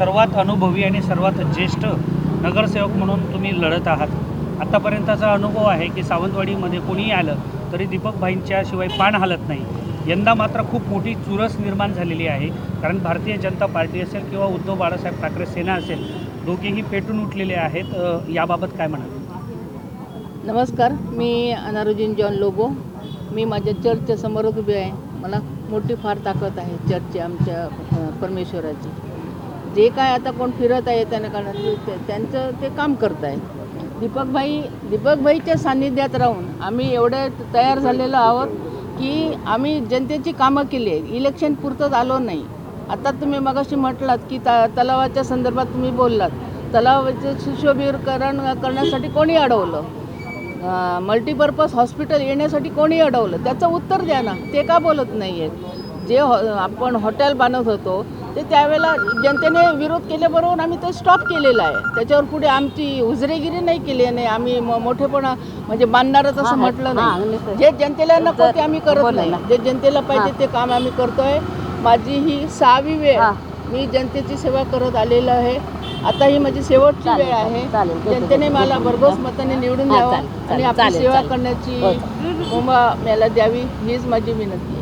सर्वात अनुभवी आणि सर्वात ज्येष्ठ नगरसेवक म्हणून तुम्ही लढत आहात. आत्तापर्यंतचा अनुभव आहे की सावंतवाडीमध्ये कोणीही आलं तरी दीपक भाईंच्या शिवाय पान हलत नाही. यंदा मात्र खूप मोठी चुरस निर्माण झालेली आहे. कारण भारतीय जनता पार्टी असेल किंवा उद्धव बाळासाहेब ठाकरे सेना असेल दोघेही पेटून उठलेले आहेत. याबाबत काय म्हणाल? नमस्कार मी अनारुजीन जॉन लोबो. मी माझ्या चर्चच्या समोर उभी आहे. मला मोठी फार ताकद आहे चर्चची आमच्या परमेश्वराची. जे काय आता कोण फिरत आहे त्यांना कारण ते- त्यांचं ते काम करत आहे. दीपकभाई दीपकभाईच्या सान्निध्यात राहून आम्ही एवढे तयार झालेलो आहोत की आम्ही जनतेची कामं केली आहे इलेक्शन पुरतंच आलो नाही. आता तुम्ही मगाशी म्हटलात की त तलावाच्या संदर्भात तुम्ही बोललात. तलावाचं सुशोभीकरण करण्यासाठी कोणी अडवलं? मल्टीपर्पज हॉस्पिटल येण्यासाठी कोणी अडवलं? त्याचं उत्तर द्या ना. ते का बोलत नाही आहेत जे हॉ आपण हॉटेल बांधत होतो ते त्यावेळेला जनतेने विरोध केल्याबरोबर आम्ही ते स्टॉप केलेलं आहे. त्याच्यावर पुढे आमची उजरेगिरी नाही केली नाही आम्ही म- मोठेपणा म्हणजे बांधणारच असं म्हटलं नाही. जे जनतेला नको ते आम्ही करत नाही. जे जनतेला पाहिजे ते काम आम्ही करतोय. माझी ही सहावी वेळ मी जनतेची सेवा करत आलेलं आहे. आता ही माझी शेवटची वेळ आहे. जनतेने मला भरघोस मताने निवडून द्यावं आणि आपली सेवा करण्याची मुभा मला द्यावी हीच माझी विनंती आहे.